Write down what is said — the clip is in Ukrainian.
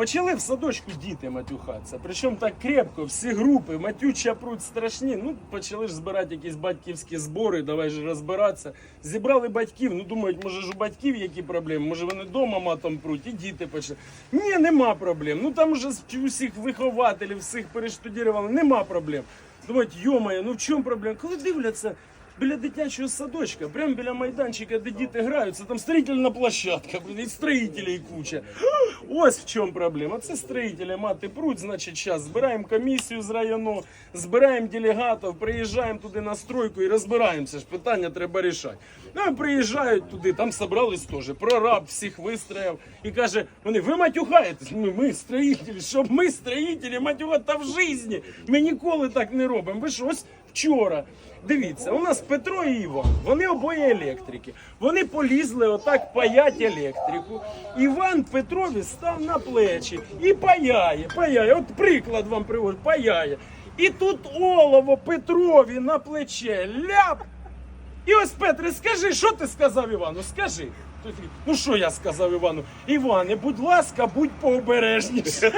Почали в садочку діти матюхатися. Причому так крепко, всі групи, матюча пруть страшні. Ну, почали ж збирати якісь батьківські збори, давай же розбиратися. Зібрали батьків, ну думають, може ж у батьків які проблеми, може вони вдома матом пруть, і діти почали. Ні, нема проблем. Ну там уже з- усіх вихователів, всіх перештудірували, нема проблем. Думають, йомає, ну в чому проблема? Коли дивляться. Біля дитячого садочка, прямо біля майданчика, де діти граються, там строїтельна площадка, і строїтелей куча. Ось в чому проблема. Це строїтелі мати пруть, значить, зараз збираємо комісію з району, збираємо делегатів, приїжджаємо туди на стройку і розбираємося ж. Питання треба рішати. Ну, і приїжджають туди, там собрались теж. Прораб всіх вистроїв і каже: вони, ви матюхаєтесь? Ми, ми строїтелі, щоб ми строїтелі матюхати та в житті. Ми ніколи так не робимо. Ви ж ось вчора. Дивіться, у нас Петро і Іван, вони обоє електрики. Вони полізли отак паять електрику. Іван Петрові став на плечі і паяє, паяє. От приклад вам привожу, паяє. І тут олово Петрові на плече ляп. І ось Петре, скажи, що ти сказав Івану? Скажи. Ну що я сказав Івану? Іване, будь ласка, будь пообережніше.